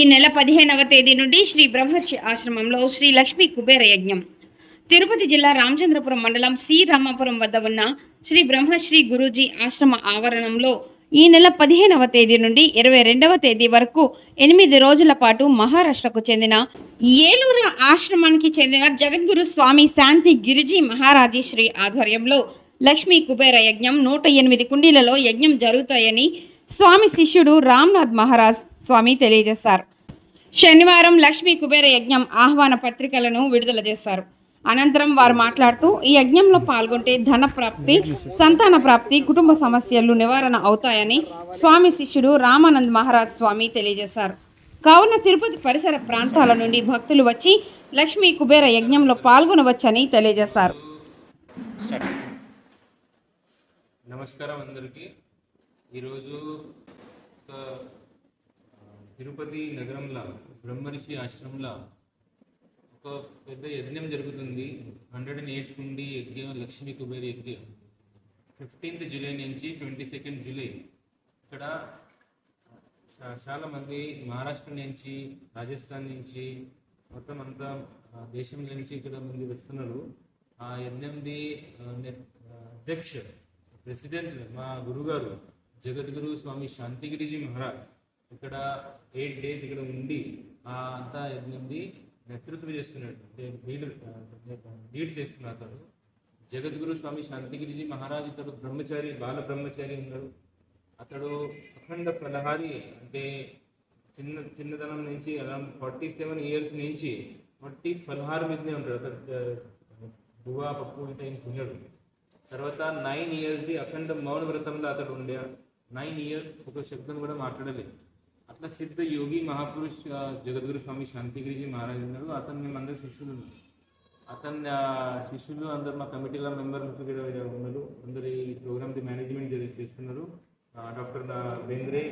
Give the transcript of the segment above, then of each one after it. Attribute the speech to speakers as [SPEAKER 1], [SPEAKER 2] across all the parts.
[SPEAKER 1] ఈ నెల పదిహేనవ తేదీ నుండి శ్రీ బ్రహ్మర్షి ఆశ్రమంలో శ్రీ లక్ష్మీ కుబేర యజ్ఞం. తిరుపతి జిల్లా రామచంద్రపురం మండలం సి. రామాపురం వద్ద ఉన్న శ్రీ బ్రహ్మశ్రీ గురూజీ ఆశ్రమ ఆవరణంలో ఈ నెల పదిహేనవ తేదీ నుండి ఇరవై రెండవ తేదీ వరకు ఎనిమిది రోజుల పాటు మహారాష్ట్రకు చెందిన ఏలూరు ఆశ్రమానికి చెందిన జగద్గురు స్వామి శాంతి గిరిజీ మహారాజీ శ్రీ ఆధ్వర్యంలో లక్ష్మీ కుబేర యజ్ఞం నూట ఎనిమిది కుండీలలో యజ్ఞం జరుగుతాయని స్వామి శిష్యుడు రామ్నాథ్ మహారాజ్ స్వామి తెలియజేశారు శనివారం లక్ష్మీ కుబేర యజ్ఞం ఆహ్వాన పత్రికలను విడుదల చేశారు అనంతరం వారు మాట్లాడుతూ ఈ యజ్ఞంలో పాల్గొంటే ధన ప్రాప్తి సంతాన ప్రాప్తి కుటుంబ సమస్యలు నివారణ అవుతాయని స్వామి శిష్యుడు రామానంద్ మహారాజ్ స్వామి తెలియజేశారు. కావున తిరుపతి పరిసర ప్రాంతాల నుండి భక్తులు వచ్చి లక్ష్మీ కుబేర యజ్ఞంలో పాల్గొనవచ్చని తెలియజేశారు.
[SPEAKER 2] నమస్కారం అందరికీ. ఈరోజు తిరుపతి నగరంలో బ్రహ్మర్షి ఆశ్రమంలో ఒక పెద్ద యజ్ఞం జరుగుతుంది. హండ్రెడ్ అండ్ ఎయిట్ నుండి యజ్ఞం లక్ష్మీ కుబేర్ యజ్ఞం. ఫిఫ్టీన్త్ జూలై నుంచి ట్వంటీ సెకండ్ జూలై ఇక్కడ చాలా మంది మహారాష్ట్ర నుంచి రాజస్థాన్ నుంచి మొత్తం అంతా దేశం నుంచి ఇక్కడ మంది వస్తున్నారు. ఆ యజ్ఞంది అధ్యక్ష ప్రెసిడెంట్ మా గురుగారు జగద్గురు స్వామి శాంతిగిరిజీ మహారాజ్. ఇక్కడ ఎయిట్ డేస్ ఇక్కడ ఉండి అంతా యజ్ఞంది నేతృత్వం చేస్తున్నాడు. అంటే లీడ్ లీడ్ చేస్తున్నారు అతడు జగద్గురు స్వామి శాంతిగిరిజీ మహారాజ్ ఇతడు బ్రహ్మచారి బాల బ్రహ్మచారి ఉన్నాడు అతడు అఖండ ఫలహారి అంటే చిన్న చిన్నతనం నుంచి అలా ఫార్టీ సెవెన్ ఇయర్స్ నుంచి వట్టి ఫలహారం మీదనే ఉంటాడు. అతడు ఆ, పప్పు ఇట్లా ఏం తర్వాత నైన్ ఇయర్స్ది అఖండ మౌన వ్రతంలో అతడు ఉండే. నైన్ ఇయర్స్ ఒక శబ్దం కూడా మాట్లాడలేదు. అట్లా సిద్ధ యోగి మహాపురుష్ జగద్గురు స్వామి శాంతిగిరిజీ మహారాజ్ ఉన్నారు. అతను మేము అందరు శిష్యులు. అతని శిష్యులు అందరు మా కమిటీలో మెంబర్లు కూడా ఉన్నారు. అందరు ఈ ప్రోగ్రామ్ది మేనేజ్మెంట్ చేస్తున్నారు. డాక్టర్ బెంద్రే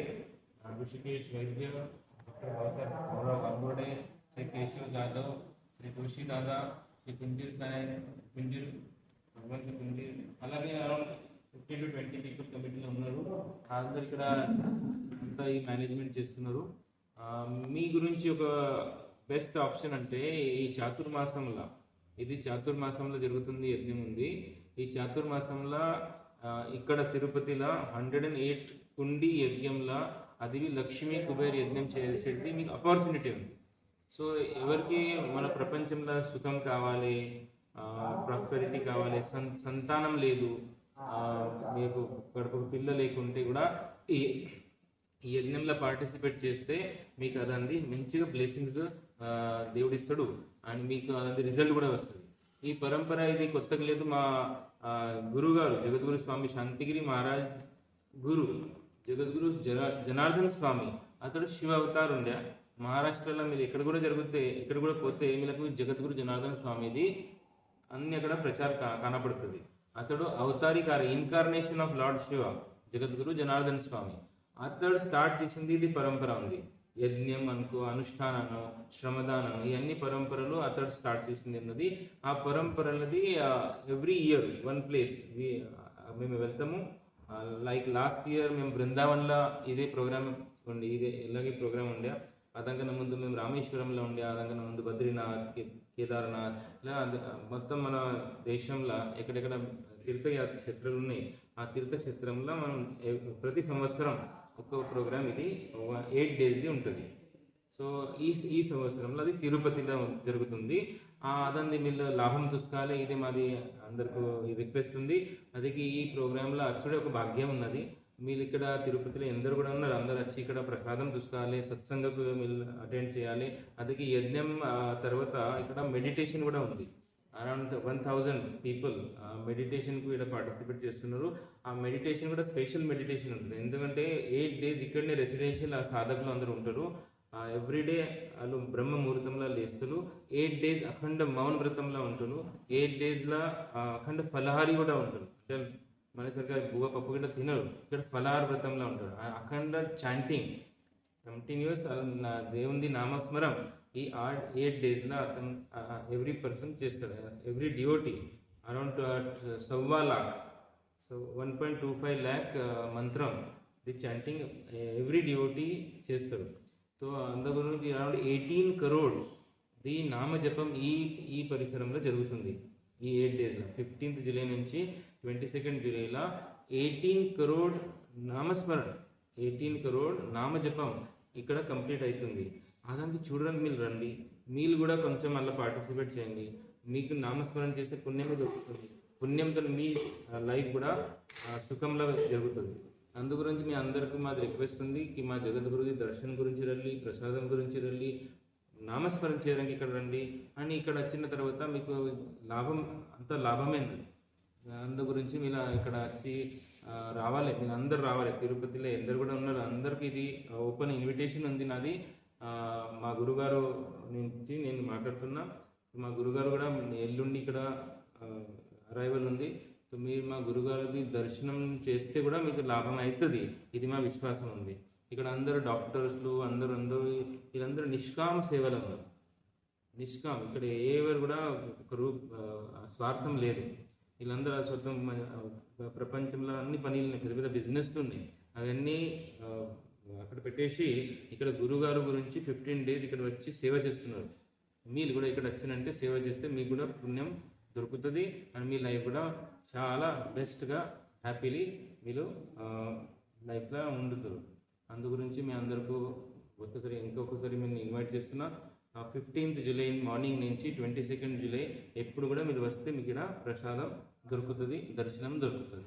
[SPEAKER 2] ఋషికేష్ వైద్య డాక్టర్ బాబా గౌరవ్ అంబోడే శ్రీ కేశవ్ జాదవ్ శ్రీ తులసి దాదా శ్రీ కుంజీర్ సాయి కుంజీర్ భగవంత్ కుంజీర్ అలాగే around fifteen to twenty people కమిటీలో ఉన్నారు. అందరు ఇక్కడ అంతా ఈ మేనేజ్మెంట్ చేస్తున్నారు. మీ గురించి ఒక బెస్ట్ ఆప్షన్ అంటే ఈ చాతుర్మాసంలో ఇది చాతుర్మాసంలో జరుగుతుంది యజ్ఞం ఉంది. ఈ చాతుర్మాసంలో ఇక్కడ తిరుపతిలో హండ్రెడ్ అండ్ ఎయిట్ కుండి యజ్ఞంలో అది లక్ష్మీ కుబేర్ యజ్ఞం చేసేది మీకు ఆపర్చునిటీ ఉంది. సో ఎవరికి మన ప్రపంచంలో సుఖం కావాలి ప్రాస్పెరిటీ కావాలి సన్ సంతానం లేదు మీకు కడుపు పిల్ల లేకుంటే కూడా ఈ ఈ యజ్ఞంలో పార్టిసిపేట్ చేస్తే మీకు అదంది మంచిగా బ్లెస్సింగ్స్ దేవుడు ఇస్తాడు. అండ్ మీకు అదంది రిజల్ట్ కూడా వస్తుంది. ఈ పరంపర ఇది కొత్తగా లేదు. మా గురుగారు గురువు గారు జగద్గురు స్వామి శాంతిగిరి మహారాజ్ గురు జగద్గురు జన జనార్దన స్వామి. అతడు శివ అవతార్ ఉండే. మహారాష్ట్రలో మీరు ఎక్కడ కూడా జరిగితే ఎక్కడ కూడా పోతే మీకు జగద్గురు జనార్దన స్వామిది అన్ని అక్కడ ప్రచారం కనపడుతుంది. అతడు అవతారికార incarnation of lord Shiva Jagadguru Janardan Swami. అతడు స్టార్ట్ చేసింది ఇది పరంపర ఉంది. యజ్ఞం అనుకో అనుష్ఠానం శ్రమదానం ఇవన్నీ పరంపరలు అతడు స్టార్ట్ చేసింది అన్నది ఆ పరంపరలది ఎవ్రీ ఇయర్ వన్ ప్లేస్ మేము వెళ్తాము. లైక్ లాస్ట్ ఇయర్ మేము బృందావన్లో ఇదే ప్రోగ్రామ్ ఉండి ఇదే ఇలాగే ప్రోగ్రామ్ ఉండే అదంకన్నా ముందు మేము రామేశ్వరంలో ఉండే అదంకన్నా ముందు బద్రీనాథ్ కే- కేదార్నాథ్ ఇలా మొత్తం మన దేశంలో ఎక్కడెక్కడ తీర్థయాత్ర ఉన్నాయి ఆ తీర్థక్షేత్రంలో మనం ప్రతి సంవత్సరం ఒక్కొక్క ప్రోగ్రామ్ ఇది ఎయిట్ డేస్ది ఉంటుంది. సో ఈ ఈ సంవత్సరంలో అది తిరుపతిలో జరుగుతుంది. ఆ అదంది మీరు లాభం చూసుకోవాలి ఇది మాది అందరికీ రిక్వెస్ట్ ఉంది. అది ఈ ప్రోగ్రాంలో అచ్చుడే ఒక భాగ్యం ఉన్నది. మీరు ఇక్కడ తిరుపతిలో ఎందరు కూడా ఉన్నారు. అందరు వచ్చి ఇక్కడ ప్రసాదం చూసుకోవాలి సత్సంగకు మీరు అటెండ్ చేయాలి. అందుకే యజ్ఞం తర్వాత ఇక్కడ మెడిటేషన్ కూడా ఉంది. అరౌండ్ వన్ థౌజండ్ పీపుల్ మెడిటేషన్కు ఇక్కడ పార్టిసిపేట్ చేస్తున్నారు. ఆ మెడిటేషన్ కూడా స్పెషల్ మెడిటేషన్ ఉంటుంది. ఎందుకంటే ఎయిట్ డేస్ ఇక్కడనే రెసిడెన్షియల్ ఆ సాధకులు అందరూ ఉంటారు. ఎవ్రీడే వాళ్ళు బ్రహ్మ ముహూర్తంలో లేస్తులు ఎయిట్ డేస్ అఖండ మౌన వ్రతంలో ఉంటారు. ఎయిట్ డేస్లో అఖండ ఫలహారి కూడా ఉంటారు. అంటే మన సరిగ్గా పప్పు గిట్ట తినరు. ఇక్కడ ఫలహార వ్రతంలో ఉంటారు ఆ అఖండ చాంటింగ్ కంటిన్యూస్ దేవుని నామస్మరం ఈ ఆర్ ఎయిట్ డేస్లో అతను ఎవ్రీ పర్సన్ చేస్తాడు. Every డియోటీ around సవ్వా lakh. So one point two five lakh మంత్రం ది చాంటింగ్ ఎవ్రీ డిఓటీ చేస్తారు సో అందు గురించి అరౌండ్ ఎయిటీన్ కరోడ్ ది నామజపం ఈ ఈ పరిసరంలో జరుగుతుంది. ఈ ఎయిట్ డేస్లో ఫిఫ్టీన్త్ జూలై నుంచి ట్వంటీ సెకండ్ జూలైలో ఎయిటీన్ కరోడ్ నామస్మరణ ఎయిటీన్ కరోడ్ నామజపం ఇక్కడ కంప్లీట్ అవుతుంది అదానికి చూడడానికి మీరు రండి. మీరు కూడా కొంచెం అలా పార్టిసిపేట్ చేయండి. మీకు నామస్మరణ చేస్తే పుణ్యమే దొరుకుతుంది. పుణ్యంతో మీ లైఫ్ కూడా సుఖంలో జరుగుతుంది. అందు గురించి మీ అందరికీ మాది రిక్వెస్ట్ ఉంది. కి మా జగద్గురుది దర్శనం గురించి రండి ప్రసాదం గురించి రండి నామస్మరణ చేయడానికి ఇక్కడ రండి అని ఇక్కడ వచ్చిన తర్వాత మీకు లాభం అంత లాభమే అందు గురించి మీరు ఇక్కడ వచ్చి రావాలి. మీరు అందరు రావాలి. తిరుపతిలో ఎందరు కూడా ఉన్నారు. అందరికీ ఇది ఓపెన్ ఇన్విటేషన్ ఉంది నాది. మా గురుగారు నుంచి నేను మాట్లాడుతున్నా. మా గురుగారు కూడా ఎల్లుండి ఇక్కడ అరైవల్ ఉంది. సో మీరు మా గురుగారిది దర్శనం చేస్తే కూడా మీకు లాభం అవుతుంది. ఇది మా విశ్వాసం ఉంది. ఇక్కడ అందరు డాక్టర్స్లు అందరూ నిష్కామ సేవలు నిష్కామ ఇక్కడ ఎవరు కూడా ఒక రూ స్వార్థం లేదు. వీళ్ళందరూ స్వతం ప్రపంచంలో అన్ని పనులు పెద్ద పెద్ద బిజినెస్లు ఉన్నాయి. అవన్నీ అక్కడ పెట్టేసి ఇక్కడ గురుగారు గురించి ఫిఫ్టీన్ డేస్ ఇక్కడ వచ్చి సేవ చేస్తున్నారు. మీరు కూడా ఇక్కడ వచ్చినంటే సేవ చేస్తే మీకు కూడా పుణ్యం దొరుకుతుంది అండ్ మీ లైఫ్ కూడా చాలా బెస్ట్గా హ్యాపీలీ మీరు లైఫ్లో ఉండుతారు. అందు గురించి మీ అందరికీ ఒక్కసారి ఇంకొకసారి మేము ఇన్వైట్ చేస్తున్నా ఫిఫ్టీన్త్ జూలై మార్నింగ్ నుంచి ట్వంటీ సెకండ్ జూలై ఎప్పుడు కూడా మీరు వస్తే మీకు ఇక్కడ ప్రసాదం దొరుకుతుంది దర్శనం దొరుకుతుంది.